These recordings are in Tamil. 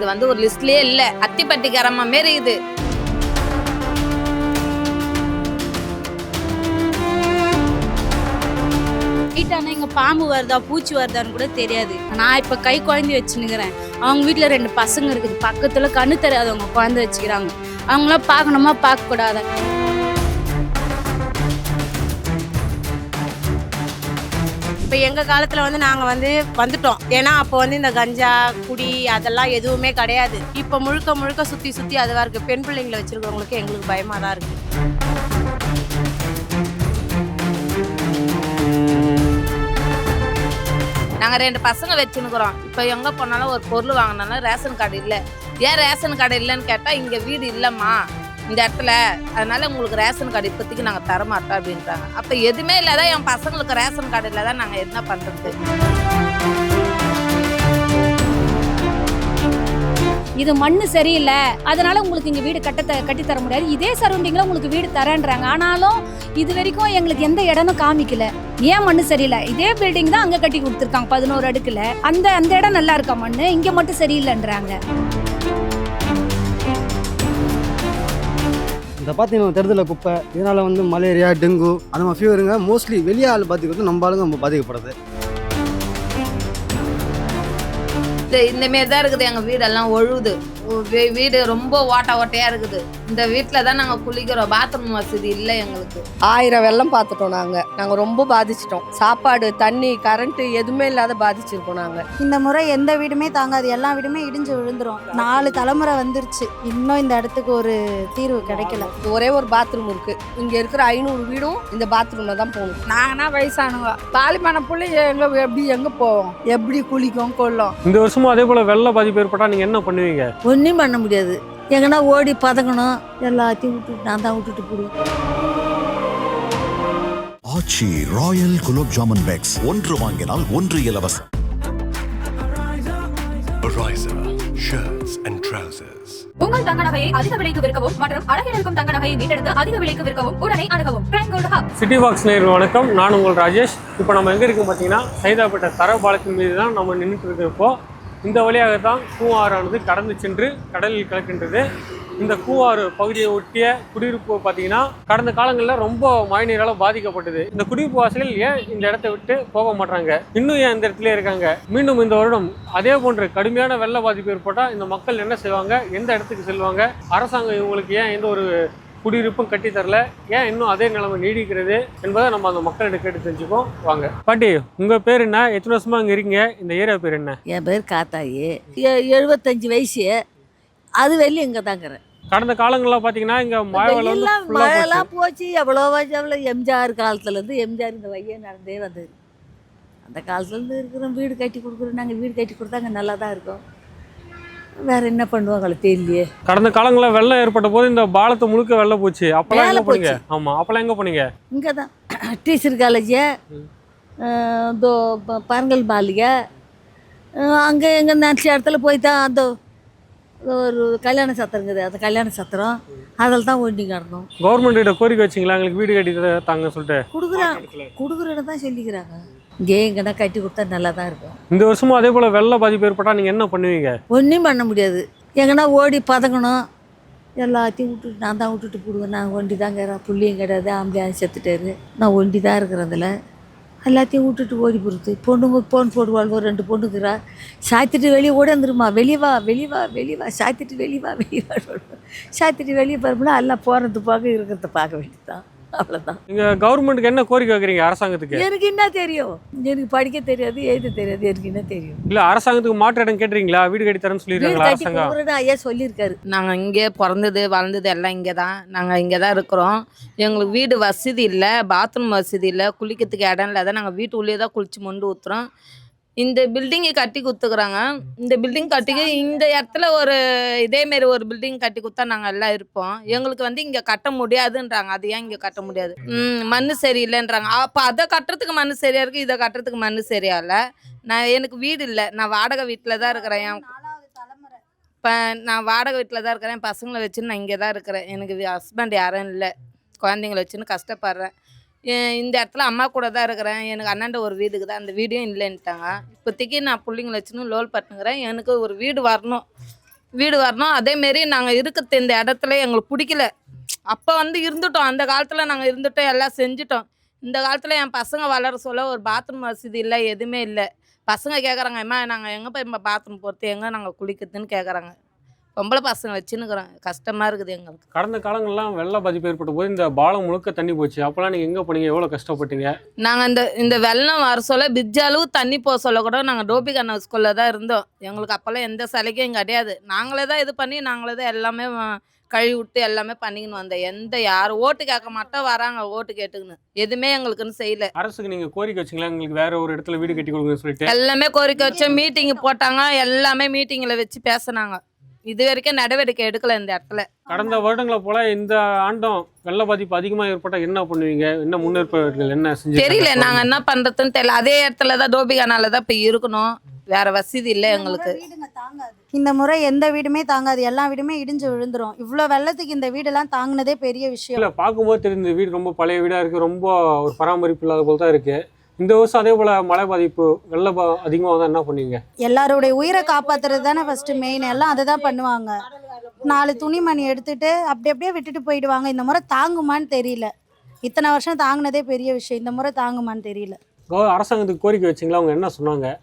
இது வந்து ஒரு லிஸ்ட்லயே இல்ல. அத்திப்பட்டி கிராமம் மாரி இது. வீட்டான இங்க பாம்பு வருதா பூச்சி வருதான்னு கூட தெரியாது. நான் இப்ப கை குழந்தை வச்சுன்னுக்கிறேன். அவங்க வீட்டுல ரெண்டு பசங்க இருக்குது. பக்கத்துல கண்ணு தெரியாதவங்க குழந்தை வச்சுக்கிறாங்க. அவங்களாம் பார்க்கணுமா? பார்க்க கூடாது இப்போ எங்கள் காலத்தில் வந்து நாங்கள் வந்து வந்துட்டோம். ஏன்னா அப்போ வந்து இந்த கஞ்சா குடி அதெல்லாம் எதுவுமே கிடையாது. இப்போ முழுக்க முழுக்க சுற்றி சுற்றி அதுவாக இருக்குது பெண் பிள்ளைங்களை வச்சுருக்கவங்களுக்கு எங்களுக்கு பயமாக தான் இருக்குது நாங்கள் ரெண்டு பசங்க வச்சுருக்குறோம். இப்போ எங்கே போனாலும் ஒரு பொருள் வாங்கினாலும் ரேஷன் கார்டு இல்லை. ஏன் ரேஷன் கார்டு இல்லைன்னு கேட்டால் இங்கே வீடு இல்லைம்மா. இந்த இடத்துல. அதனால உங்களுக்கு ரேஷன் கார்டு இப்போதைக்கு நாங்கள் தரமாட்டோம் அப்படின்றாங்க. அப்போ எதுவுமே இல்லாத என் பசங்களுக்கு ரேஷன் கார்டு இல்லாத நாங்கள் என்ன பண்ணுறது இது மண் சரியில்லை. அதனால உங்களுக்கு இங்கே வீடு கட்ட த- முடியாது. இதே சரௌண்டிங்கில் உங்களுக்கு வீடு தரேன்றாங்க. ஆனாலும் இது வரைக்கும் எங்களுக்கு எந்த இடமும் காமிக்கல. ஏன் மண் சரியில்லை? இதே பில்டிங் தான் அங்கே கட்டி கொடுத்துருக்காங்க. பதினோரு அடுக்கில். அந்த அந்த இடம் நல்லா இருக்கா மண் இங்கே மட்டும் சரியில்லைன்றாங்க. இந்த பார்த்தீங்கன்னா தெருதல குப்பை. இதனால் வந்து மலேரியா டெங்கு அந்த மாதிரி ஃபீவருங்க மோஸ்ட்லி வெளியே ஆள் பாதிக்கிறது நம்ம ஆளுங்க நம்ம பாதிக்கப்படுது இந்த மாரி தான் இருக்குது. எங்கள் வீடெல்லாம் ஒழுகுது. வீடு ரொம்ப ஓட்ட ஓட்டையா இருக்குது. இந்த வீட்டில் தான் நாங்கள் குளிக்கிறோம். பாத்ரூம் வசதி இல்லை எங்களுக்கு. ஆயிரம் வெள்ளம் பார்த்துட்டோம் நாங்கள் நாங்கள் ரொம்ப பாதிச்சிட்டோம். சாப்பாடு தண்ணி கரண்ட்டு எதுவுமே இல்லாத பாதிச்சிருக்கோம் நாங்கள் இந்த முறை எந்த வீடுமே தாங்காது. எல்லா வீடுமே இடிஞ்சு விழுந்துரும். நாலு தலைமுறை வந்துருச்சு. இன்னும் இந்த இடத்துக்கு ஒரு தீர்வு கிடைக்கல. ஒரே ஒரு பாத்ரூம் இருக்கு. இங்கே இருக்கிற ஐநூறு வீடும் இந்த பாத்ரூமில் தான் போகணும். நாங்கன்னா வயசானவங்க. தாலிமான பிள்ளைங்க எங்க எப்படி எங்க போவோம்? எப்படி குளிக்கும் கொள்ளும் இந்த வருஷமும் அதே போல வெள்ள பாதிப்பு ஏற்பட்டா நீங்க என்ன பண்ணுவீங்க? ஒன்றும் பண்ண முடியாது. எங்கன்னா ஓடி பதங்கணும் எல்லாத்தையும் விட்டுட்டு நான் தான் விட்டுட்டு போடுவேன் ஆச்சி ராயல் குலோப் ஜாமுன் பேக்ஸ் ஒன்று வாங்கினால் ஒன்று இலவசம். Ariza shirts and trousers. உங்கள் தங்க நகையை அதிக விலைக்கு விற்கவும் மற்றும் அழகில் இருக்கும் தங்க நகையை மீட்டெடுத்து அதிக விலைக்கு விற்கவும் உடனே அணுகவும். சிட்டி பாக்ஸ் நேர் வணக்கம். நான் உங்கள் ராஜேஷ். இப்போ நம்ம எங்கே இருக்கோம் பார்த்தீங்கன்னா சைதாப்பேட்டை தர பாலத்தின் மீது தான் நம்ம நின்றுட்டு இருக்கிறப்போ இந்த வழியாக தான் கூவாறானது கடந்து சென்று கடலில் கலக்கின்றது. இந்த கூவாறு பகுதியை ஒட்டிய குடியிருப்பு பார்த்தீங்கன்னா கடந்த காலங்களில் ரொம்ப மழைநீரால் பாதிக்கப்பட்டது. இந்த குடியிருப்பு வாசிகள் ஏன் இந்த இடத்தை விட்டு போக மாட்டாங்க இன்னும் ஏன் இந்த இடத்துல இருக்காங்க? மீண்டும் இந்த வருடம் அதே போன்று கடுமையான வெள்ள பாதிப்பு ஏற்பட்டால் இந்த மக்கள் என்ன செய்வாங்க? எந்த இடத்துக்கு செல்வாங்க? அரசாங்கம் இவங்களுக்கு ஏன் எந்த ஒரு குடியிருப்பும் கட்டி தரல. ஏன் இன்னும் அதே நிலைமை நீடிக்கிறது என்பதை நம்ம அந்த மக்கள்கிட்ட கேட்டு தெரிஞ்சுப்போம். வாங்க. பாட்டி உங்க பேர் என்ன? எத்தனை வருஷமா இங்க இருக்கீங்க? இந்த ஏரியா பேர் என்ன? என் பேர் காத்தாயி. எழுபத்தஞ்சு வயசு. அது வெளியே இங்கே தாங்கிறேன் கடந்த காலங்களில் பார்த்தீங்கன்னா இங்க மழை. மழைலாம் போச்சு. எவ்வளோ எவ்வளோ எம்ஜிஆர் காலத்துலேருந்து எம்ஜிஆர் இந்த வையே நடந்தே வந்தது. அந்த காலத்துலேருந்து இருக்கிறோம் வீடு கட்டி கொடுக்குறோம். நாங்கள் வீடு கட்டி கொடுத்தாங்க நல்லா தான் இருக்கோம். வேற என்ன பண்ணுவாங்களோ தெரியலையே. கடந்த காலங்களில் வெள்ளம் ஏற்பட்ட போது இந்த பாலத்தை முழுக்க வெள்ளம் போச்சு. அப்பெல்லாம் மேல எங்க போனீங்க? ஆமா அப்பெல்லாம் எங்க போனீங்க? இங்கே தான் டீச்சர் காலேஜு தோ பரங்கல் மாளிகை அங்கே எங்கே நினச்ச இடத்துல போய் தான் அந்த ஒரு கல்யாண சத்திரம் இருக்குது அந்த கல்யாண சத்திரம். அதில் தான் ஒண்டி கிடந்தோம் கவர்மெண்ட் கிட்ட கோரிக்கை வச்சிங்களா? எங்களுக்கு வீடு கட்டி தாங்க சொல்லிட்டு. கொடுக்குறான் கொடுக்குறேன்னு தான் சொல்லிக்கிறாங்க. இங்கே எங்கன்னா கட்டி கொடுத்தா நல்லா தான் இருக்கும். இந்த வருஷமும் அதே போல வெள்ள பாதிப்பு ஏற்பட்டா நீங்க என்ன பண்ணுவீங்க? ஒன்றும் பண்ண முடியாது. எங்கன்னா ஓடி பதங்கணும். எல்லாத்தையும் விட்டுட்டு நான் தான் விட்டுட்டு போடுவேன். நான் ஒண்டி தாங்க புள்ளியும் கிடையாது. ஆம்பளையாக செத்துட்டாரு. நான் ஒண்டி தான் இருக்கிறேன் அதில் எல்லாத்தையும் விட்டுட்டு ஓடி போகிறது பொண்ணுங்க ஃபோன் போடுவாள் ஒரு ரெண்டு பொண்ணுக்குறா சாத்திட்டு வெளியே ஓடியாந்துருமா வெளியே வா வெளியே வா வெளியே வா. சாத்திட்டு வெளியே வா வெளியே வா. சாத்திட்டு வெளியே போகிறோம்னா எல்லாம் போகிறது பார்க்க இருக்கிறத பார்க்க வேண்டியதுதான். அவ்வளோதான் நீங்க கவர்மெண்ட்டுக்கு என்ன கோரிக்கை வைக்கிறீங்க அரசாங்கத்துக்கு? எனக்கு என்ன தெரியும்? எனக்கு படிக்க தெரியாது எழுத தெரியாது எனக்கு என்ன தெரியும்? இல்ல அரசாங்கத்துக்கு மாற்று இடம் கேட்டுறீங்களா? வீடு கட்டி தரேன்னு கட்டி அரசாங்கம்? ஐயா சொல்லியிருக்காரு. நாங்கள் இங்கே பிறந்தது வளர்ந்தது எல்லாம் இங்கே தான் நாங்கள் இங்கே தான் இருக்கிறோம். எங்களுக்கு வீடு வசதி இல்லை பாத்ரூம் வசதி இல்லை குளிக்கிறதுக்கு இடம் இல்லாத நாங்கள் வீட்டு உள்ளே தான் குளிச்சு மொண்டு ஊற்றுறோம் இந்த பில்டிங்கை கட்டி கொடுத்துக்குறாங்க இந்த பில்டிங் கட்டி இந்த இடத்துல ஒரு இதேமாரி ஒரு பில்டிங் கட்டி கொடுத்தா நாங்கள் எல்லாம் இருப்போம். எங்களுக்கு வந்து இங்கே கட்ட முடியாதுன்றாங்க. அது ஏன் இங்கே கட்ட முடியாது? ம் மண் சரியில்லைன்றாங்க. அப்போ அதை கட்டுறதுக்கு மண் சரியா இருக்கு? இதை கட்டுறதுக்கு மண் சரியா இல்லை. நான் எனக்கு வீடு இல்லை. நான் வாடகை வீட்டில் தான் இருக்கிறேன். என் இப்போ நான் வாடகை வீட்டில் தான் இருக்கிறேன். பசங்களை வச்சுன்னு நான் இங்கே தான் இருக்கிறேன். எனக்கு ஹஸ்பண்ட் யாரும் இல்லை. குழந்தைங்கள வச்சுன்னு கஷ்டப்படுறேன். இந்த இடத்துல அம்மா கூட தான் இருக்கிறேன். எனக்கு அண்ணாண்ட ஒரு வீடுக்கு தான். அந்த வீடும் இல்லைன்ட்டாங்க. இப்போதைக்கு நான் பிள்ளைங்கள வச்சுன்னு லோல் பட்டுங்கிறேன் எனக்கு ஒரு வீடு வரணும். வீடு வரணும். அதேமாரி நாங்கள் இருக்கிறது இந்த இடத்துல எங்களுக்கு பிடிக்கல. அப்போ வந்து இருந்துட்டோம். அந்த காலத்தில் நாங்கள் இருந்துட்டோம். எல்லாம் செஞ்சுட்டோம். இந்த காலத்தில் என் பசங்க வளர சொல்ல ஒரு பாத்ரூம் வசதி இல்லை. எதுவுமே இல்லை. பசங்க கேட்குறாங்க அம்மா நாங்கள் எங்கே போய் பாத்ரூம் போகிறது எங்கே நாங்கள் குளிக்கிறதுன்னு கேட்குறாங்க பொம்பளை பசங்க வச்சுன்னுக்குறோம் கஷ்டமாக இருக்குது எங்களுக்கு. கடந்த காலங்கள்லாம் வெள்ள பாதிப்பு ஏற்பட்ட போது இந்த பாலம் முழுக்க தண்ணி போச்சு. அப்போல்லாம் நீங்கள் எங்கே போனீங்க? எவ்வளோ கஷ்டப்பட்டீங்க? நாங்கள் இந்த இந்த வெள்ளம் வர சொல்ல பிரிட்ஜ் அளவு தண்ணி போக சொல்ல கூட நாங்கள் டோபிகண்ணா ஸ்கூலில் தான் இருந்தோம். எங்களுக்கு அப்போல்லாம் எந்த சலுகையும் கிடையாது. நாங்களே தான் இது பண்ணி நாங்களே தான் எல்லாமே கழுவி விட்டு எல்லாமே பண்ணிக்கின்னு வந்தோம். எந்த யார் ஓட்டு கேட்க மாட்டோம் வராங்க ஓட்டு கேட்டுக்கின்னு. எதுவுமே எங்களுக்குன்னு செய்யல. அரசுக்கு நீங்கள் கோரிக்கை வச்சிங்களா? எங்களுக்கு வேற ஒரு இடத்துல வீடு கட்டி கொடுங்கன்னு சொல்லிட்டு? எல்லாமே கோரிக்கை வச்சு மீட்டிங் போட்டாங்க. எல்லாமே மீட்டிங்கில் வச்சு பேசுனாங்க. இது வரைக்கும் நடவடிக்கை எடுக்கல இந்த இடத்துல. கடந்த வருடங்களை போல இந்த ஆண்டும் வெள்ள பாதிப்பு அதிகமாக ஏற்பட்டால் என்ன பண்ணுவீங்க? என்ன முன்னேற்பாடுகள் என்ன செஞ்சு தெரியல. நாங்கள் என்ன பண்ணுறதுன்னு தெரியல. அதே இடத்துல தான் டோபிகனால தான் இப்போ இருக்கணும். வேற வசதி இல்லை எங்களுக்கு. இந்த முறை எந்த வீடுமே தாங்காது. எல்லா வீடுமே இடிஞ்சு விழுந்துரும். இவ்வளோ வெள்ளத்துக்கு இந்த வீடெல்லாம் தாங்கினதே பெரிய விஷயம். இல்லை பார்க்கும்போது தெரியுது வீடு ரொம்ப பழைய வீடாக இருக்குது ரொம்ப ஒரு பராமரிப்பு இல்லாத போல் தான் இருக்குது இந்த வருஷம் அதே போல் மழை பாதிப்பு வெள்ள பா அதிகமாக வந்தால் என்ன பண்ணுவீங்க? எல்லாருடைய உயிரை காப்பாத்துறது தானே ஃபர்ஸ்ட் மெயின் எல்லாம் அதை தான் பண்ணுவாங்க. நாலு துணிமணி எடுத்துட்டு அப்படி அப்படியே விட்டுட்டு போயிடுவாங்க. இந்த முறை தாங்குமான்னு தெரியல. இத்தனை வருஷம் தாங்கினதே பெரிய விஷயம். இந்த முறை தாங்குமான்னு தெரியல. கவ- அரசாங்கத்துக்கு கோரிக்கை வச்சிங்களா? அவங்க என்ன சொன்னாங்க?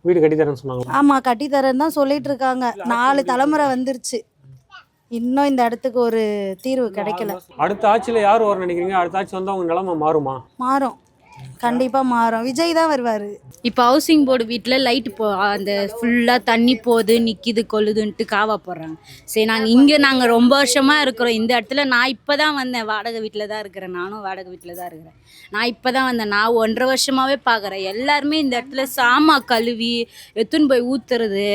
வீடு கட்டித்தரேன்னு சொன்னாங்களா? ஆமா கட்டித்தரேன்னு தான் சொல்லிட்டு இருக்காங்க. நாலு தலைமுறை வந்துருச்சு. இன்னும் இந்த இடத்துக்கு ஒரு தீர்வு கிடைக்கல. அடுத்த ஆட்சியில் யார் வர நினைக்கிறீங்க? அடுத்த ஆட்சி வந்தால் அவங்க நிலைமை மாறுமா? மாறும். கண்டிப்பா மாறும். விஜய் தான் வருவாரு. இப்போ ஹவுசிங் போர்டு வீட்டில் லைட்டு போ அந்த ஃபுல்லாக தண்ணி போகுது நிற்கிது கொள்ளுதுன்ட்டு காவா போடுறாங்க. சரி நாங்கள் இங்கே நாங்கள் ரொம்ப வருஷமாக இருக்கிறோம். இந்த இடத்துல நான் இப்போ தான் வந்தேன். வாடகை வீட்டில் தான் இருக்கிறேன். நானும் வாடகை வீட்டில் தான் இருக்கிறேன். நான் இப்போ தான் வந்தேன். நான் ஒன்றரை வருஷமாகவே பார்க்குறேன் எல்லாருமே இந்த இடத்துல சாமா கழுவி எடுத்துன்னு போய் ஊற்றுறது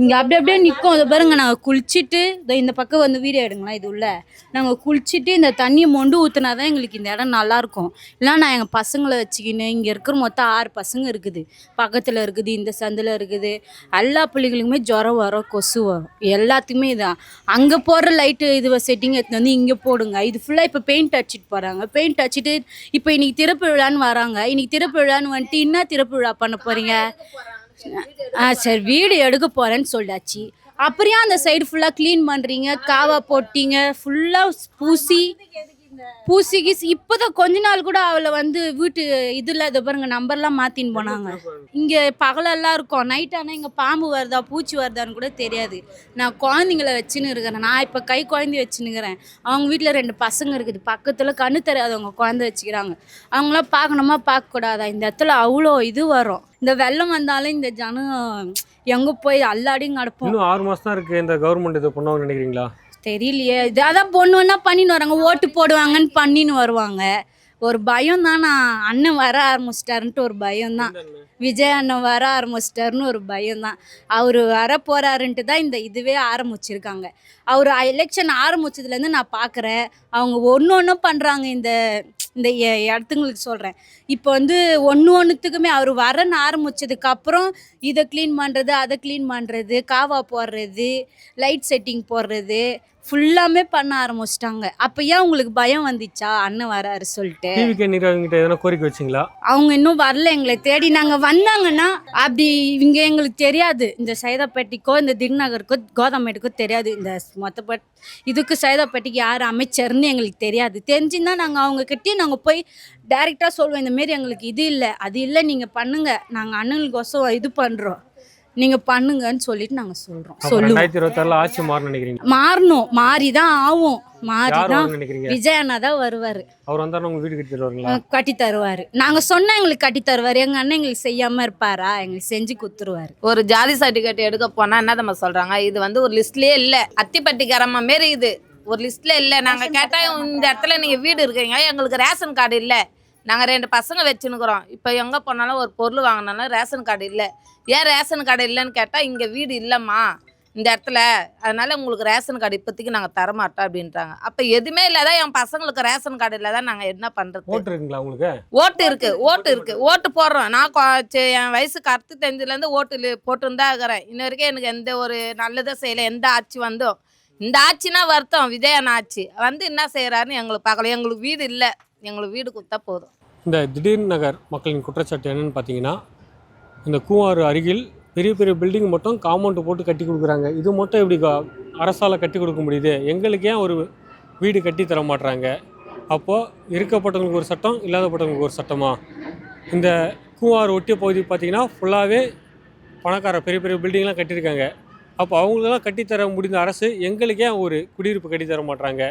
இங்கே அப்படி அப்படியே நிற்கும் அதை பாருங்க நாங்கள் குளிச்சுட்டு இந்த பக்கம் வந்து வீடியோ எடுங்களேன். இது உள்ள. நாங்கள் குளிச்சுட்டு இந்த தண்ணியை மொண்டு ஊற்றுனா தான் எங்களுக்கு இந்த இடம் நல்லாயிருக்கும் இல்லைனா நான் எங்கள் பசங்களை வச்சுக்கின்னு இங்கே இருக்கிற மொத்தம் ஆறு பசங்க இருக்குது. பக்கத்தில் இருக்குது இந்த சந்தில் இருக்குது. எல்லா பிள்ளைகளுக்குமே ஜுரம் வரும் கொசு வரும். எல்லாத்துக்குமே இதான். அங்கே போடுற லைட்டு இது செட்டிங் எடுத்து வந்து இங்கே போடுங்க. இது ஃபுல்லாக இப்போ பெயிண்ட் அடிச்சிட்டு போகிறாங்க பெயிண்ட் அடிச்சிட்டு இப்போ இன்னைக்கு திறப்பு விழான்னு வராங்க. இன்னைக்கு திறப்பு விழான்னு வந்துட்டு என்ன திறப்பு விழா பண்ண போகிறீங்க ஆ சரி வீடு எடுக்க போகிறேன்னு சொல்லியாச்சு. அப்புறம் அந்த சைடு ஃபுல்லாக க்ளீன் பண்ணுறீங்க காவா போட்டீங்க. ஃபுல்லாக பூசி பூசி கீசி இப்போதான் கொஞ்ச நாள் கூட அவளை வந்து வீட்டு இதில் இதை பாருங்க நம்பர்லாம் மாற்றின்னு போனாங்க. இங்கே பகலெல்லாம் இருக்கும். நைட் ஆனால் இங்கே பாம்பு வருதா பூச்சி வருதான்னு கூட தெரியாது. நான் குழந்தைங்கள வச்சுன்னு இருக்கிறேன். நான் இப்போ கை குழந்தை வச்சுன்னுக்கிறேன் அவங்க வீட்டில் ரெண்டு பசங்க இருக்குது. பக்கத்தில் கண்ணு தெரியாதவங்க குழந்தை வச்சுக்கிறாங்க. அவங்களாம் பார்க்கணுமா? பார்க்கக்கூடாதா? இந்த இடத்துல அவ்வளோ இது வரும். இந்த வெள்ளம் வந்தாலும் இந்த ஜனம் எங்கே போய் அல்லாடியும் கிடப்போம். இன்னும் ஆறு மாதம் தான் இருக்குது இந்த கவர்மெண்ட் இதை பண்ணுவாங்கன்னு நினைக்கிறீங்களா? தெரியலையே. இது அதான் பொண்ணு ஒன்றா பண்ணின்னு வராங்க. ஓட்டு போடுவாங்கன்னு பண்ணின்னு வருவாங்க. ஒரு பயம் தான். நான் அண்ணன் வர ஆரம்பிச்சிட்டாருன்ட்டு ஒரு பயம் தான். விஜய் அண்ணன் வர ஆரம்பிச்சிட்டாருன்னு ஒரு பயம் தான். அவர் வர போறாருன்ட்டு தான் இந்த இதுவே ஆரம்பிச்சிருக்காங்க. அவர் எலெக்ஷன் ஆரம்பிச்சதுலேருந்து நான் பார்க்குறேன் அவங்க ஒன்று ஒன்றும் பண்ணுறாங்க இந்த இந்த இடத்துங்களுக்கு சொல்கிறேன் இப்போ வந்து ஒன்று ஒன்றுத்துக்குமே அவர் வரன்னு ஆரம்பிச்சதுக்கு அப்புறம் இதை க்ளீன் பண்ணுறது அதை க்ளீன் பண்ணுறது காவா போடுறது லைட் செட்டிங் போடுறது ஃபுல்லாமே பண்ண ஆரம்பிச்சிட்டாங்க. அப்போ ஏன் உங்களுக்கு பயம் வந்துச்சா? அண்ணன் வராரு சொல்லிட்டு. டிவிகே எதனா கோரிக்கை வச்சிங்களா? அவங்க இன்னும் வரல எங்களை தேடி. நாங்கள் வந்தாங்கன்னா அப்படி இவங்க எங்களுக்கு தெரியாது. இந்த சைதாப்பேட்டைக்கோ இந்த திக்நகருக்கோ கோதமேட்டுக்கோ தெரியாது. இந்த மொத்தப்பட் இதுக்கு சைதாப்பேட்டைக்கு யார் அமைச்சர்னு எங்களுக்கு தெரியாது. தெரிஞ்சுன்னா நாங்கள் அவங்கக்கிட்டே நாங்கள் போய் டைரெக்டாக சொல்லுவோம் இந்த மாரி எங்களுக்கு இது இல்லை அது இல்லை நீங்கள் பண்ணுங்க. நாங்கள் அண்ணனுக்கோசம் இது பண்ணுறோம் நீங்கள் பண்ணுங்கன்னு சொல்லிட்டு நாங்கள் அப்போ சொல்லுவோம். ரெண்டாயிரத்தி இருபத்தாறில் ஆட்சி மாறணும்னு நினைக்கிறீங்க? மாறணும். மாறி தான் ஆகும் மாறி தான் விஜய் அண்ணா தான் வருவார். அவர் வந்தால் உங்க வீடு கட்டி தருவாங்களா கட்டி தருவார். நாங்கள் சொன்னா எங்களுக்கு கட்டி தருவார். எங்கள் அண்ணன் எங்களுக்கு செய்யாமல் இருப்பாரா? எங்களுக்கு செஞ்சு கொடுத்துருவாரு. ஒரு ஜாதி சர்டிஃபிகேட் எடுக்க போனால் என்ன நம்ம சொல்கிறாங்க இது வந்து ஒரு லிஸ்ட்லேயே இல்லை. அத்திப்பட்டிக்காரம்மா மாரி இது. ஒரு லிஸ்ட்டில் இல்லை. நாங்கள் கேட்டால் இந்த இடத்துல நீங்கள் வீடு இருக்கீங்க. எங்களுக்கு ரேஷன் கார்டு இல்லை. நாங்கள் ரெண்டு பசங்க வச்சுன்னுக்குறோம். இப்போ எங்கே போனாலும் ஒரு பொருள் வாங்கினாலும் ரேஷன் கார்டு இல்லை. ஏன் ரேஷன் கார்டு இல்லைன்னு கேட்டால் இங்கே வீடு இல்லைம்மா. இந்த இடத்துல. அதனால உங்களுக்கு ரேஷன் கார்டு இப்போதைக்கு நாங்கள் தரமாட்டோம் அப்படின்றாங்க. அப்போ எதுவுமே இல்லாத என் பசங்களுக்கு ரேஷன் கார்டு இல்லாத நாங்கள் என்ன பண்ணுறது ஓட்டு இருக்குங்களா உங்களுக்கு? ஓட்டு இருக்கு. ஓட்டு இருக்கு. ஓட்டு போடுறோம். நான் என் வயசுக்கு அறுத்து தெரிஞ்சதுலேருந்து ஓட்டு லி- போட்டுன்னு தான் இருக்கிறேன். இன்ன வரைக்கும் எனக்கு எந்த ஒரு நல்லதும் செய்யலை. எந்த ஆட்சி வந்தோம் இந்த ஆட்சினா வருத்தம் விஜயன் ஆட்சி. வந்து என்ன செய்யறாருன்னு எங்களுக்கு பார்க்கல. எங்களுக்கு வீடு இல்லை. எங்களுக்கு வீடு கொடுத்தா போதும். இந்த திடீர் நகர் மக்களின் குற்றச்சாட்டு என்னன்னு பார்த்தீங்கன்னா இந்த கூவாறு அருகில் பெரிய பெரிய பில்டிங் மட்டும் காம்பவுண்டு போட்டு கட்டி கொடுக்குறாங்க. இது மட்டும் எப்படி அரசால் கட்டி கொடுக்க முடியுது? எங்களுக்கு ஏன் ஒரு வீடு கட்டி தர மாட்டுறாங்க அப்போது இருக்கப்பட்டவங்களுக்கு ஒரு சட்டம் இல்லாதப்பட்டவங்களுக்கு ஒரு சட்டமா? இந்த கூவார் ஒட்டிய பகுதி பார்த்திங்கன்னா ஃபுல்லாகவே பணக்கார பெரிய பெரிய பில்டிங்லாம் கட்டியிருக்காங்க. அப்போ அவங்களுக்கெல்லாம் கட்டித்தர முடிந்த அரசு எங்களுக்கே ஒரு குடியிருப்பு கட்டித்தர மாட்டாங்க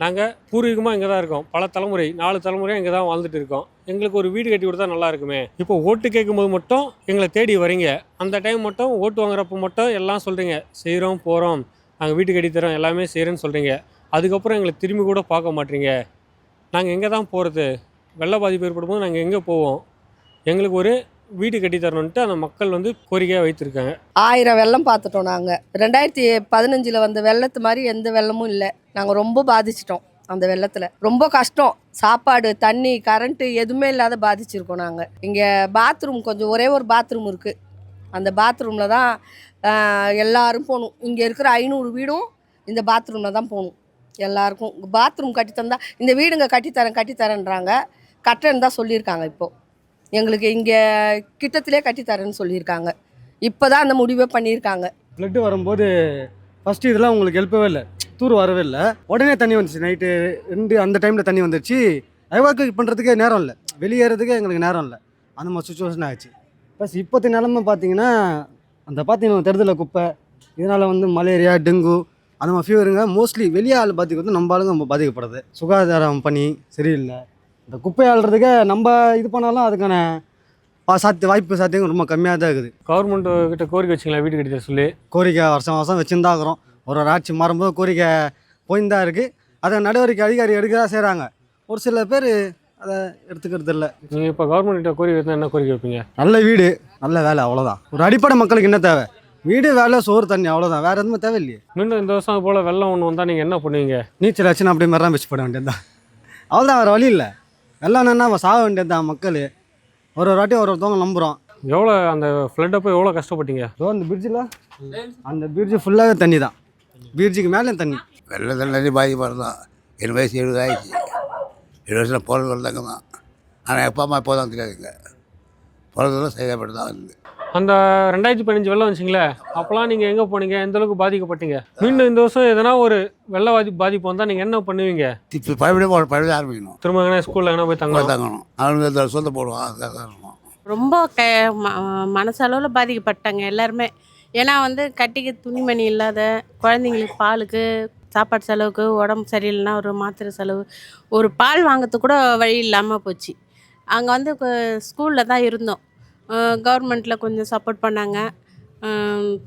நாங்கள் பூர்வீகமாக இங்கே தான் இருக்கோம். பல தலைமுறை நாலு தலைமுறையாக இங்கே தான் வாழ்ந்துட்டு இருக்கோம். எங்களுக்கு ஒரு வீடு கட்டி கொடுத்தா நல்லா இருக்குமே. இப்போ ஓட்டு கேட்கும்போது மட்டும் எங்களை தேடி வரீங்க. அந்த டைம் மட்டும் ஓட்டு வாங்குறப்ப மட்டும் எல்லாம் சொல்கிறீங்க செய்கிறோம் போகிறோம் நாங்கள் வீட்டு கட்டி தரோம் எல்லாமே செய்கிறேன்னு சொல்கிறீங்க அதுக்கப்புறம் எங்களை திரும்பி கூட பார்க்க மாட்டீங்க நாங்கள் எங்கே தான் போகிறது வெள்ள பாதிப்பு ஏற்படும் போது நாங்கள் எங்கே போவோம்? எங்களுக்கு ஒரு வீடு கட்டி தரணுன்ட்டு அந்த மக்கள் வந்து கோரிக்கையாக வைத்திருக்காங்க. ஆயிரம் வெள்ளம் பார்த்துட்டோம் நாங்கள் ரெண்டாயிரத்தி பதினஞ்சில் வந்த வெள்ளத்து மாதிரி எந்த வெள்ளமும் இல்லை. நாங்கள் ரொம்ப பாதிச்சிட்டோம் அந்த வெள்ளத்தில். ரொம்ப கஷ்டம். சாப்பாடு தண்ணி கரண்ட்டு எதுவுமே இல்லாத பாதிச்சிருக்கோம் நாங்கள் இங்கே பாத்ரூம் கொஞ்சம் ஒரே ஒரு பாத்ரூம் இருக்குது அந்த பாத்ரூமில் தான் எல்லாரும் போகணும். இங்கே இருக்கிற ஐநூறு வீடும் இந்த பாத்ரூமில் தான் போகணும். எல்லாருக்கும். பாத்ரூம் கட்டித்தந்தா இந்த வீடுங்க கட்டித்தரேன் கட்டித்தரேன்றாங்க கட்டுறேன்னு தான் சொல்லியிருக்காங்க இப்போது எங்களுக்கு இங்கே கிட்டத்திலே கட்டித்தரேன்னு சொல்லியிருக்காங்க. இப்போ தான் அந்த முடிவே பண்ணியிருக்காங்க. ஃப்ளட்டு வரும்போது ஃபஸ்ட்டு இதெல்லாம் உங்களுக்கு ஹெல்ப்பவே இல்லை. தூர் வரவே இல்லை. உடனே தண்ணி வந்துச்சு. நைட்டு ரெண்டு அந்த டைமில் தண்ணி வந்துருச்சு. ஐவாக்கு பண்ணுறதுக்கே நேரம் இல்லை. வெளியேறதுக்கே எங்களுக்கு நேரம் இல்லை. அந்த மாதிரி சுச்சுவேஷன் ஆச்சு. ப்ளஸ் இப்போத்த நிலமை பார்த்தீங்கன்னா அந்த பார்த்தீங்கன்னா தெருதல குப்பை இதனால் வந்து மலேரியா டெங்கு அந்த மாதிரி ஃபீவருங்க மோஸ்ட்லி வெளியே ஆள் பாதிக்க வந்து நம்ம ஆளுங்க ரொம்ப பாதிக்கப்படுது. சுகாதாரம் பணி சரியில்லை. இந்த குப்பை ஆள்றதுக்கே நம்ம இது பண்ணாலும் அதுக்கான சாத்திய வாய்ப்பு சாத்தியம் ரொம்ப கம்மியாக தான் இருக்குது. கவர்மெண்ட் கிட்ட கோரிக்கை வச்சிங்களா வீடு கட்டி சொல்லி. கோரிக்கை வருஷம் வருஷம் வச்சுருந்தா இருக்கிறோம் ஒரு ஒரு ஆட்சி மாறும்போது கோரிக்கை போயின்னு தான் இருக்குது அதை நடவடிக்கை அதிகாரி எடுக்க செய்கிறாங்க ஒரு சில பேர் அதை எடுத்துக்கிறது இல்லை. நீங்கள் இப்போ கவர்மெண்ட் கிட்ட கோரிக்கை வைத்தா என்ன கோரிக்கை வைப்பீங்க? நல்ல வீடு நல்ல வேலை அவ்வளோதான் ஒரு அடிப்படை மக்களுக்கு என்ன தேவை? வீடு வேலை சோறு தண்ணி அவ்வளோதான் வேறு எதுவுமே தேவையில்லையே. மீண்டும் இந்த வருஷம் போல் வெள்ளம் ஒன்று வந்தால் நீங்கள் என்ன பண்ணுவீங்க? நீச்சல் ஆச்சுன்னா அப்படியே மாதிரி தான் வச்சு போட வேண்டியது தான் அவ்வளோதான் வேறு வழி இல்லை. வெள்ளம் என்னன்னா சாக வேண்டியது தான் மக்கள். ஒரு ஒரு வாட்டி ஒரு ஒருத்தவங்க நம்புகிறோம் எவ்வளோ அந்த ஃப்ளட் அப்போ எவ்வளோ கஷ்டப்பட்டீங்க? ஸோ அந்த பிரிட்ஜில் அந்த பிரிட்ஜு ஃபுல்லாகவே தண்ணி தான். பிரிட்ஜுக்கு மேலே தண்ணி. வெள்ளத்தில் நிறைய பாதிப்பாடு தான். என் வயசு எழுபது ஆயிடுச்சு. ஏழு வருஷம் பிறகு வந்தாங்க தான். ஆனால் அப்பா அம்மா இப்போ தான் தெரியாதுங்க பிறந்ததும் செய்யப்பட்டு தான் வந்து அந்த ரெண்டாயிரத்தி பதினஞ்சு வெள்ளம் வந்துச்சிங்களே அப்போலாம் நீங்கள் எங்கே போனீங்க? எந்த அளவுக்கு பாதிக்கப்பட்டீங்க? மீண்டும் இந்த வருஷம் எதனா ஒரு வெள்ள பாதி பாதிப்பு வந்தால் நீங்கள் என்ன பண்ணுவீங்க? இப்போ பழையபடியாக பழைய ஆரம்பிக்கணும். திரும்ப எங்கன்னா ஸ்கூலில் எங்கன்னா போய் தங்கலாம் தங்கணும். இந்த சொந்த இருக்கணும் ரொம்ப க ம- மனசளவில் பாதிக்கப்பட்டாங்க எல்லாருமே. ஏன்னா வந்து கட்டிக்க துணிமணி இல்லாத குழந்தைங்களுக்கு பாலுக்கு சாப்பாடு செலவுக்கு உடம்பு சரியில்லைன்னா ஒரு மாத்திரை செலவு ஒரு பால் வாங்கிறதுக்கு கூட வழி இல்லாமல் போச்சு. அங்கே வந்து ஸ்கூலில் தான் இருந்தோம். கவர்மெண்ட்டில் கொஞ்சம் சப்போர்ட் பண்ணாங்க.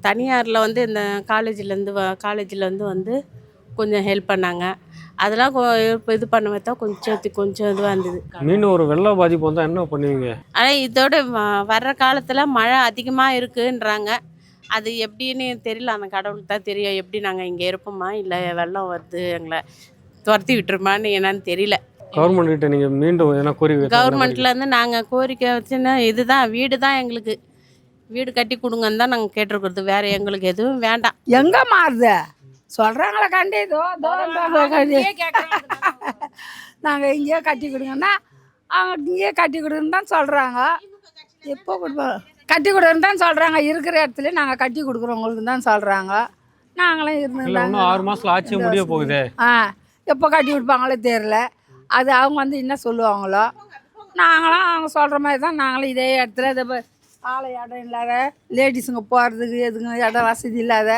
தனியாரில் வந்து இந்த காலேஜிலேருந்து வ காலேஜிலேருந்து வந்து கொஞ்சம் ஹெல்ப் பண்ணாங்க. அதெல்லாம் கொ- இப்ப இது பண்ண தான் கொஞ்சம் கொஞ்சம் இதுவாக இருந்தது. மீண்டும் ஒரு வெள்ள பாதிப்பு வந்தால் என்ன பண்ணுவீங்க? ஆனால் இதோட வர்ற காலத்தில் மழை அதிகமாக இருக்குன்றாங்க. அது எப்படின்னு தெரியல. அந்த கடவுளுக்கு தான் தெரியும். எப்படி நாங்கள் இங்கே இருப்போமா? இல்லை வெள்ளம் வருது எங்களை துரத்தி விட்டுருமான்னு என்னன்னு தெரியல. கவர்மெண்ட் கிட்ட நீங்கள் மீண்டும் எதனா கோரிக்கை பண்ணுவீங்க? கவர்மெண்ட்லேருந்து நாங்கள் கோரிக்கை வச்சுன்னா இதுதான் வீடு தான் எங்களுக்கு. வீடு கட்டி கொடுங்கன்னு தான் நாங்கள் கேட்டிருக்கிறது. வேறு எங்களுக்கு எதுவும் வேண்டாம். எங்க மாறுது? சொல்றாங்களே கண்டி இதோ நாங்கள் இங்கேயே கட்டி கொடுங்கன்னா அவங்க இங்கேயே கட்டி கொடுன்னு தான் சொல்கிறாங்க எப்போ கொடுப்போம் கட்டி கொடுன்னு தான் சொல்கிறாங்க இருக்கிற இடத்துல நாங்கள் கட்டி கொடுக்குறவங்களுக்கு தான் சொல்கிறாங்க நாங்களும் இருந்து இன்னும் ஆறு மாதத்தில் ஆட்சி முடிய போகுதே. ஆ எப்போ கட்டி கொடுப்பாங்களோ தெரில அது அவங்க வந்து என்ன சொல்லுவாங்களோ நாங்களும் அவங்க சொல்கிற மாதிரி தான் நாங்களும் இதே இடத்துல இதை ஆளை இடம் இல்லாத லேடிஸுங்க போகிறதுக்கு எதுங்க இடம் வசதி இல்லாத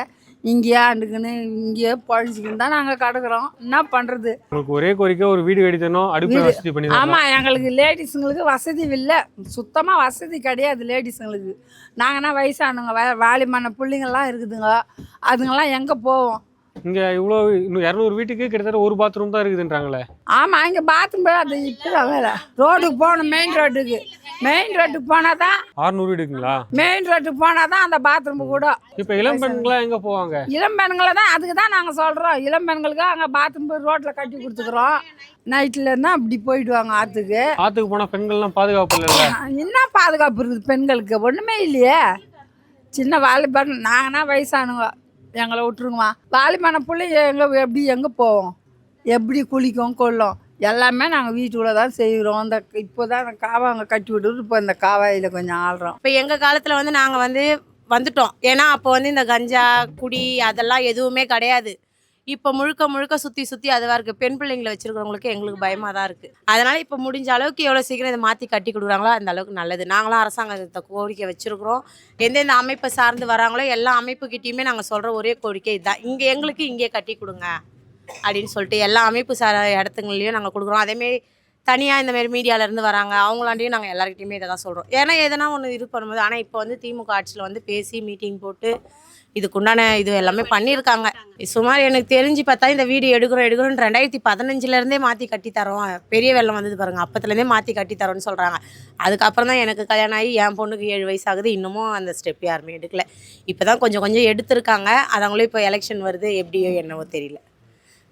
இங்கேயே ஆண்டுக்குன்னு இங்கேயே பழச்சிக்கின்னு தான் நாங்கள் கிடக்குறோம். என்ன பண்ணுறது உங்களுக்கு ஒரே கோரிக்கை ஒரு வீடு கட்டி தரணும் அடுப்பு. வசதி பண்ணி ஆமாம் எங்களுக்கு லேடிஸுங்களுக்கு வசதி இல்லை. சுத்தமாக வசதி கிடையாது லேடிஸுங்களுக்கு நாங்கன்னா வயசானவங்க வே வாலிமான பிள்ளைங்கள்லாம் இருக்குதுங்க. அதுங்கெல்லாம் எங்கே போவோம்? இங்கே இவ்வளோ இன்னும் இரநூறு வீட்டுக்கு கிட்டத்தட்ட ஒரு பாத்ரூம் தான் இருக்குதுன்றாங்களே. ஆமாம் இங்கே பாத்ரூம் அது இப்போ வேலை ரோடுக்கு போகணும் மெயின் ரோட்டுக்கு மெயின் ரோட்டுக்கு போனால் தான் ஆறுநூறு வீடுங்களா? மெயின் ரோட்டுக்கு போனால் தான் அந்த பாத்ரூம் கூட. இப்போ இளம் பெண்களாம் எங்கே போவாங்க? இளம் பெண்களை தான் அதுக்கு தான் நாங்கள் சொல்கிறோம் இளம் பெண்களுக்கு அங்கே பாத்ரூம் ரோட்டில் கட்டி கொடுத்துக்குறோம். நைட்டில் இருந்தால் அப்படி போயிடுவாங்க ஆற்றுக்கு ஆற்றுக்கு போனால் பெண்கள்லாம் பாதுகாப்பு இல்லைல்ல? என்ன பாதுகாப்பு இருக்குது பெண்களுக்கு? ஒன்றுமே இல்லையே. சின்ன வாலிபன் நாங்கன்னா வயசானுங்க எங்களை விட்டுருங்கம்மா. வாலிமான பிள்ளைங்க எங்கே எப்படி எங்கே போவோம்? எப்படி குளிக்கும் கொள்ளும்? எல்லாமே நாங்கள் வீட்டுக்குள்ளே தான் செய்கிறோம் இந்த இப்போ தான் அந்த காவை அங்கே கட்டி விட்டுட்டு இப்போ இந்த காவாயில் கொஞ்சம் ஆடுறோம் இப்போ எங்கள் காலத்தில் வந்து நாங்கள் வந்து வந்துட்டோம். ஏன்னா அப்போ வந்து இந்த கஞ்சா குடி அதெல்லாம் எதுவுமே கிடையாது. இப்போ முழுக்க முழுக்க சுற்றி சுற்றி அதுவாக இருக்குது பெண் பிள்ளைங்களை வச்சுருக்கிறவங்களுக்கு எங்களுக்கு பயமாக தான் இருக்குது அதனால் இப்போ முடிஞ்ச அளவுக்கு எவ்வளோ சீக்கிரம் இதை மாற்றி கட்டி கொடுக்குறாங்களோ அந்த அளவுக்கு நல்லது. நாங்களும் அரசாங்கத்தை கோரிக்கை வச்சுருக்குறோம். எந்தெந்த அமைப்பை சார்ந்து வராங்களோ எல்லா அமைப்புக்கிட்டேயுமே நாங்கள் சொல்கிற ஒரே கோரிக்கை இதுதான் இங்கே எங்களுக்கு இங்கே கட்டி கொடுங்க அப்படின்னு சொல்லிட்டு எல்லா அமைப்பு சார் இடத்துங்களையும் நாங்கள் கொடுக்குறோம். அதேமாரி தனியாக இந்தமாரி மீடியாவிலேருந்து வராங்க. அவங்களாண்டையும் நாங்கள் எல்லாருக்கிட்டையுமே இதை தான் சொல்கிறோம் ஏன்னா எதனா ஒன்று இது பண்ணும்போது ஆனால் இப்போ வந்து திமுக ஆட்சியில் வந்து பேசி மீட்டிங் போட்டு இதுக்குண்டான இது எல்லாமே பண்ணியிருக்காங்க. சுமார் எனக்கு தெரிஞ்சு பார்த்தா இந்த வீடு எடுக்கிறோம் எடுக்கிறோம் ரெண்டாயிரத்தி பதினஞ்சுலேருந்தே மாற்றி கட்டி தரோம். பெரிய வெள்ளம் வந்தது பாருங்கள் அப்பத்துலேருந்தே மாற்றி கட்டி தரோம்னு சொல்கிறாங்க அதுக்கப்புறம் தான் எனக்கு கல்யாணம் ஆகி என் பொண்ணுக்கு ஏழு வயசு ஆகுது. இன்னமும் அந்த ஸ்டெப் யாருமே எடுக்கல. இப்போ தான் கொஞ்சம் கொஞ்சம் எடுத்திருக்காங்க. அதவங்களும் இப்போ எலெக்ஷன் வருது. எப்படியோ என்னவோ தெரியல.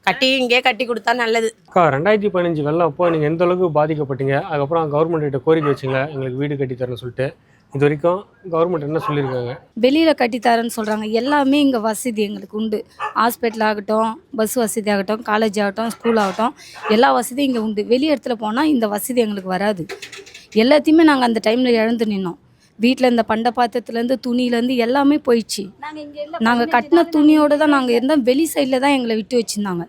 கட்டி இங்கே கட்டி கொடுத்தா நல்லது. அக்கா ரெண்டாயிரத்தி பதினஞ்சு வெள்ளம் அப்போ நீங்கள் எந்த அளவுக்கு பாதிக்கப்பட்டீங்க? அதுக்கப்புறம் கவர்மெண்ட் கிட்ட கோரிக்கை வச்சிங்க. எங்களுக்கு வீடு கட்டி சொல்லிட்டு. இது வரைக்கும் கவர்மெண்ட் என்ன சொல்லியிருக்காங்க? வெளியில் கட்டித்தரேன்னு சொல்கிறாங்க எல்லாமே இங்கே வசதி எங்களுக்கு உண்டு. ஹாஸ்பிட்டல் ஆகட்டும் பஸ் வசதி ஆகட்டும் காலேஜ் ஆகட்டும் ஸ்கூல் ஆகட்டும் எல்லா வசதியும் இங்கே உண்டு. வெளி இடத்துல போனால் இந்த வசதி எங்களுக்கு வராது. எல்லாத்தையுமே நாங்கள் அந்த டைமில் இழந்து நின்னோம். வீட்டில் இந்த பண்ட பாத்திரத்துலேருந்து துணியிலேருந்து எல்லாமே போயிடுச்சு. நாங்கள் கட்டின துணியோடு தான் நாங்கள் இருந்தோம். வெளி சைடில் தான் எங்களை விட்டு வச்சுருந்தாங்க.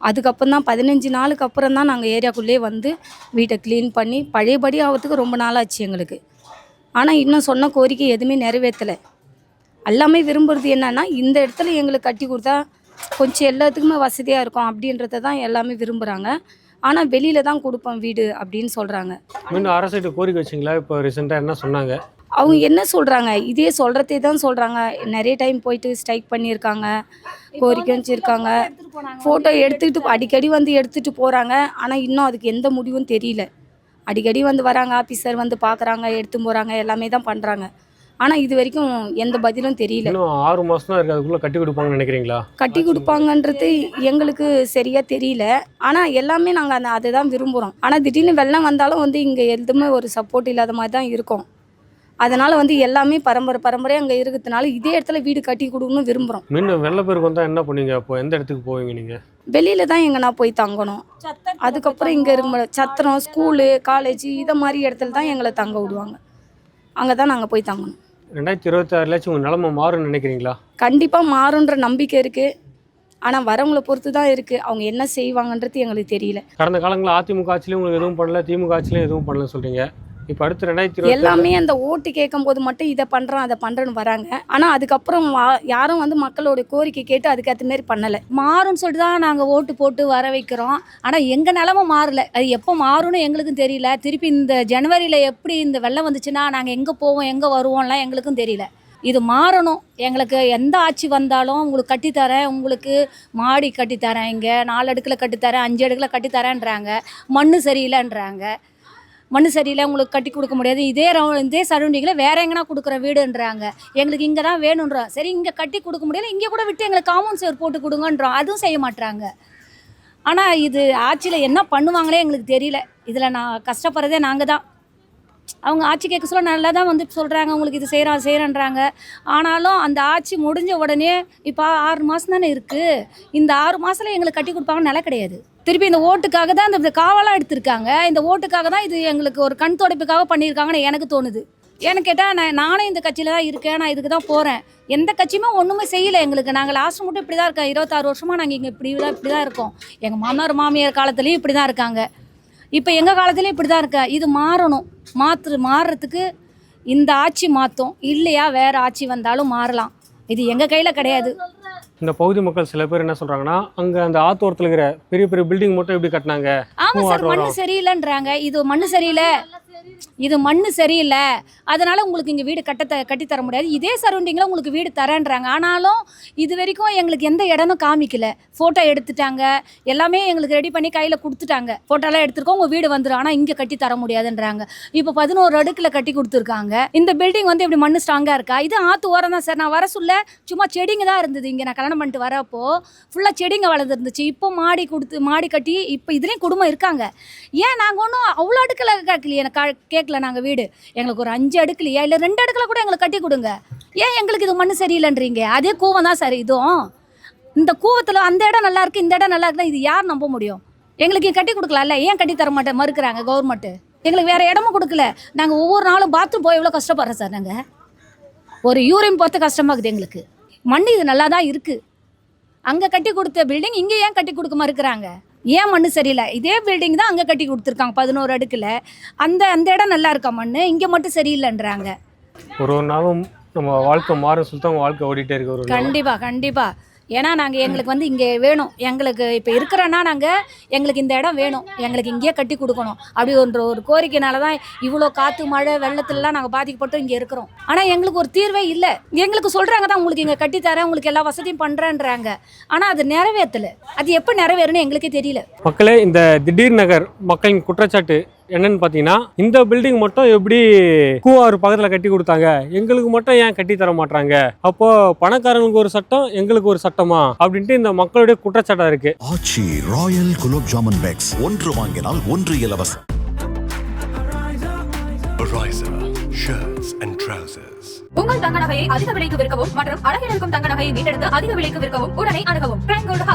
அதுக்கப்புறம் தான் பதினஞ்சு நாளுக்கு அப்புறம் தான் நாங்கள் ஏரியாக்குள்ளேயே வந்து வீட்டை க்ளீன் பண்ணி பழையபடி ஆகிறதுக்கு ரொம்ப நாள் ஆச்சு எங்களுக்கு. ஆனால் இன்னும் சொன்ன கோரிக்கை எதுவுமே நிறைவேற்றலை. எல்லாமே விரும்புறது என்னன்னா இந்த இடத்துல எங்களுக்கு கட்டி கொடுத்தா கொஞ்சம் எல்லாத்துக்குமே வசதியாக இருக்கும் அப்படின்றத தான் எல்லாமே விரும்புகிறாங்க ஆனால் வெளியில் தான் கொடுப்போம் வீடு அப்படின்னு சொல்கிறாங்க மீண்டும் அரசுகிட்ட கோரிக்கை வச்சிங்களா? இப்போ ரீசெண்டாக என்ன சொன்னாங்க? அவங்க என்ன சொல்கிறாங்க இதே சொல்கிறதே தான் சொல்கிறாங்க நிறைய டைம் போயிட்டு ஸ்ட்ரைக் பண்ணியிருக்காங்க கோரிக்கை வச்சுருக்காங்க. ஃபோட்டோ எடுத்துக்கிட்டு அடிக்கடி வந்து எடுத்துகிட்டு போகிறாங்க ஆனால் இன்னும் அதுக்கு எந்த முடிவும் தெரியல. அடிக்கடி வந்து வராங்க ஆஃபீஸர் வந்து பார்க்குறாங்க எடுத்து போகிறாங்க எல்லாமே தான் பண்ணுறாங்க ஆனால் இது வரைக்கும் எந்த பதிலும் தெரியல. ஆறு மாதம் தான் இருக்குது அதுக்குள்ளே கட்டி கொடுப்பாங்கன்னு நினைக்கிறீங்களா? கட்டி கொடுப்பாங்கன்றது எங்களுக்கு சரியா தெரியல. ஆனால் எல்லாமே நாங்கள் அந்த அதை தான் விரும்புகிறோம் ஆனால் திடீர்னு வெள்ளம் வந்தாலும் வந்து இங்கே எதுவுமே ஒரு சப்போர்ட் இல்லாத மாதிரி தான் இருக்கும். அதனால் வந்து எல்லாமே பரம்பரை பரம்பரையாக அங்கே இருக்கிறதுனால இதே இடத்துல வீடு கட்டி கொடுக்கணும்னு விரும்புகிறோம் மீண்டும் வெள்ளப்பெருக்கு வந்தால் என்ன பண்ணுவீங்க அப்போ எந்த இடத்துக்கு போவீங்க நீங்கள் வெளியில தான் எங்கன்னா போய் தங்கணும். அதுக்கப்புறம் இங்கே இருக்க முடியாது சத்திரம் ஸ்கூலு காலேஜ் இதை மாதிரி இடத்துல தான் எங்களை தங்க விடுவாங்க. அங்கே தான் நாங்கள் போய் தங்கணும். ரெண்டாயிரத்தி இருபத்தாறுலாச்சும் உங்கள் நிலமை மாறும்னு நினைக்கிறீங்களா? கண்டிப்பாக மாறுன்ற நம்பிக்கை இருக்குது ஆனால் வரவங்களை பொறுத்து தான் இருக்குது அவங்க என்ன செய்வாங்கன்றது எங்களுக்கு தெரியல. கடந்த காலங்களில் அதிமுக ஆட்சிலையும் உங்களுக்கு எதுவும் பண்ணல திமுக ஆட்சிலையும் எதுவும் பண்ணலன்னு சொல்கிறீங்க இப்போ அடுத்து ரெண்டாயிரத்தி எல்லாமே அந்த ஓட்டு கேட்கும் போது மட்டும் இதை பண்ணுறோம் அதை பண்ணுறேன்னு வராங்க. ஆனால் அதுக்கப்புறம் யாரும் வந்து மக்களோட கோரிக்கை கேட்டு அதுக்கேற்ற மாதிரி பண்ணலை. மாறும்னு சொல்லிட்டு தான் நாங்கள் ஓட்டு போட்டு வர வைக்கிறோம். ஆனால் எங்கள் நிலமை மாறல. அது எப்போ மாறும்னு எங்களுக்கும் தெரியல. திருப்பி இந்த ஜனவரியில் எப்படி இந்த வெள்ளம் வந்துச்சுன்னா நாங்கள் எங்கே போவோம் எங்கே வருவோம்லாம் எங்களுக்கும் தெரியல. இது மாறணும். எங்களுக்கு எந்த ஆட்சி வந்தாலும் உங்களுக்கு கட்டித்தரேன் உங்களுக்கு மாடி கட்டித்தரேன் இங்கே. நாலு அடுக்கில் கட்டித்தரேன் அஞ்சு அடுக்கில் கட்டித்தரேன்றாங்க. மண் சரியில்லைன்றாங்க. மண் சரியில்லை உங்களுக்கு கட்டி கொடுக்க முடியாது. இதே இதே சரௌண்டிங்கில் வேற எங்கன்னா கொடுக்குற வீடுன்றாங்க. எங்களுக்கு இங்கே தான் வேணுன்றோம். சரி இங்கே கட்டி கொடுக்க முடியல இங்கே கூட விட்டு எங்களுக்கு காமௌண்ட் சேர் போட்டு கொடுங்கன்றோம். அதுவும் செய்ய மாட்டுறாங்க ஆனால் இது ஆட்சியில் என்ன பண்ணுவாங்களே எங்களுக்கு தெரியல. இதில் நான் கஷ்டப்படுறதே நாங்கள் தான். அவங்க ஆட்சி கேட்க சொல்ல நல்லா தான் வந்து சொல்கிறாங்க உங்களுக்கு இது செய்கிறோம் செய்கிறேன்றாங்க ஆனாலும் அந்த ஆட்சி முடிஞ்ச உடனே இப்போ ஆறு மாதம் தானே இருக்குது இந்த ஆறு மாதத்தில் எங்களுக்கு கட்டி கொடுப்பாங்கன்னு நில கிடையாது. திருப்பி இந்த ஓட்டுக்காக தான் இந்த காவலாக எடுத்திருக்காங்க. இந்த ஓட்டுக்காக தான் இது எங்களுக்கு ஒரு கண் துடைப்புக்காக பண்ணியிருக்காங்கன்னு எனக்கு தோணுது. ஏன்னு கேட்டால் நான் நானும் இந்த கட்சியில் தான் இருக்கேன். நான் இதுக்கு தான் போகிறேன் எந்த கட்சியுமே ஒன்றுமே செய்யலை எங்களுக்கு. நாங்கள் லாஸ்ட் மட்டும் இப்படி தான் இருக்கோம். இருபத்தாறு வருஷமாக நாங்கள் இங்கே இப்படி தான் இப்படி தான் இருக்கோம். எங்கள் மாமனார் மாமியார் காலத்துலேயும் இப்படி தான் இருக்காங்க. இப்போ எங்கள் காலத்துலேயும் இப்படி தான் இருக்கா. இது மாறணும். மாற்று மாறுறதுக்கு இந்த ஆட்சி மாற்றும் இல்லையா வேறு ஆட்சி வந்தாலும் மாறலாம். இது எங்கள் கையில் கிடையாது. இந்த பகுதி மக்கள் சில பேர் என்ன சொல்கிறாங்கன்னா அங்கே அந்த ஆத்தோரத்தில் இருக்கிற பெரிய பெரிய பில்டிங் மட்டும் எப்படி கட்டினாங்க? ஆமாம் சார் மண்ணு சரியில்லைன்றாங்க. இது மண்ணு சரியில்லை. இது மண்ணு சரியில்லை. அதனால் உங்களுக்கு இங்கே வீடு கட்ட கட்டித்தர கட்டி தர முடியாது. இதே சரௌண்டிங்கில் உங்களுக்கு வீடு தரேன்றாங்க. ஆனாலும் இது வரைக்கும் எங்களுக்கு எந்த இடமும் காமிக்கல. ஃபோட்டோ எடுத்துட்டாங்க. எல்லாமே எங்களுக்கு ரெடி பண்ணி கையில் கொடுத்துட்டாங்க. ஃபோட்டோலாம் எடுத்துருக்கோம். உங்கள் வீடு வந்துடும் ஆனால் இங்கே கட்டி தர முடியாதுன்றாங்க. இப்போ பதினோரு அடுக்கில் கட்டி கொடுத்துருக்காங்க. இந்த பில்டிங் வந்து இப்படி மண்ணு ஸ்ட்ராங்காக இருக்கா? இது ஆற்று ஓரம் தான் சார் நான் வர சொல்ல சும்மா செடிங்க தான் இருந்தது. இங்கே நான் கல்யாணம் பண்ணிட்டு வரப்போ ஃபுல்லாக செடிங்க வளர்ந்துருந்துச்சு. இப்போ மாடி கொடுத்து மாடி கட்டி இப்போ இதுலேயும் குடும்பம் இருக்காங்க. ஏன் நாங்கள் ஒன்றும் அவ்வளோ அடுக்கில் கேட்கலையே எனக்கு கேட்கல நாங்கள் வீடு. எங்களுக்கு ஒரு அஞ்சு அடுக்குலையா? இல்லை ரெண்டு அடுக்கில் கூட எங்களுக்கு கட்டி கொடுங்க. ஏன் எங்களுக்கு இது மண் சரியில்லைன்றீங்க? அதே கூவம் தான் சார் இதுவும். இந்த கூவத்தில் அந்த இடம் நல்லா இருக்கு இந்த இடம் நல்லா இருக்குன்னா இது யார் நம்ப முடியும்? எங்களுக்கு கட்டி கொடுக்கலாம்ல? ஏன் கட்டி தர மாட்டேன்? மறுக்கிறாங்க கவர்மெண்ட்டு எங்களுக்கு வேறு இடமும் கொடுக்கல. நாங்கள் ஒவ்வொரு நாளும் பாத்ரூம் போய் எவ்வளோ கஷ்டப்படுறோம் சார் நாங்கள் ஒரு யூரின் போகிறது இருக்குது எங்களுக்கு. மண் இது நல்லா தான் இருக்குது அங்கே கட்டி கொடுத்த பில்டிங் இங்கே ஏன் கட்டி கொடுக்க மறுக்கிறாங்க? ஏன் மண் சரியில்லை? இதே பில்டிங் தான் அங்கே கட்டி கொடுத்துருக்காங்க பதினோரு அடுக்கில். அந்த அந்த இடம் நல்லா இருக்கா மண் இங்கே மட்டும் சரியில்லைன்றாங்க. ஒரு ஒரு நாளும் நம்ம வாழ்க்கை மாறும் சொல்லிட்டு அவங்க வாழ்க்கை ஓடிட்டே இருக்கு ஒரு. கண்டிப்பாக கண்டிப்பாக ஏன்னா நாங்கள் எங்களுக்கு வந்து இங்கே வேணும். எங்களுக்கு இப்போ இருக்கிறோன்னா நாங்கள் எங்களுக்கு இந்த இடம் வேணும். எங்களுக்கு இங்கேயே கட்டி கொடுக்கணும். அப்படி ஒன்ற ஒரு கோரிக்கைனால தான் இவ்வளோ காற்று மழை வெள்ளத்துலலாம் நாங்கள் பாதிக்கப்பட்டு இங்கே இருக்கிறோம். ஆனால் எங்களுக்கு ஒரு தீர்வே இல்லை. எங்களுக்கு சொல்கிறாங்க தான் உங்களுக்கு இங்கே கட்டித்தரேன் உங்களுக்கு எல்லா வசதியும் பண்ணுறேன்றாங்க ஆனால் அது நிறைவேற்றலை. அது எப்போ நிறைவேறுன்னு எங்களுக்கே தெரியல. மக்களே இந்த திடீர் நகர் மக்களின் குற்றச்சாட்டு என்னன்னு பார்த்தீங்கன்னா இந்த பில்டிங் மட்டும் எப்படி கூவாறு பக்கத்தில் கட்டி கொடுத்தாங்க? எங்களுக்கு மட்டும் ஏன் கட்டி தர மாட்டாங்க அப்போ பணக்காரங்களுக்கு ஒரு சட்டம் எங்களுக்கு ஒரு சட்டமா? அப்படின்ட்டு இந்த மக்களுடைய குற்றச்சாட்டாக இருக்கு. Aachi royal gulab jamun packs. ஒன்று வாங்கினால் ஒன்று இலவசம். Shirts and trousers. உங்கள் தங்க நகையை அதிக விலைக்கு விற்கவும் மற்றும் அழகில் இருக்கும் தங்க நகையை மீட்டெடுத்து அதிக விலைக்கு விற்கவும் உடனே அணுகவும். Prime gold hub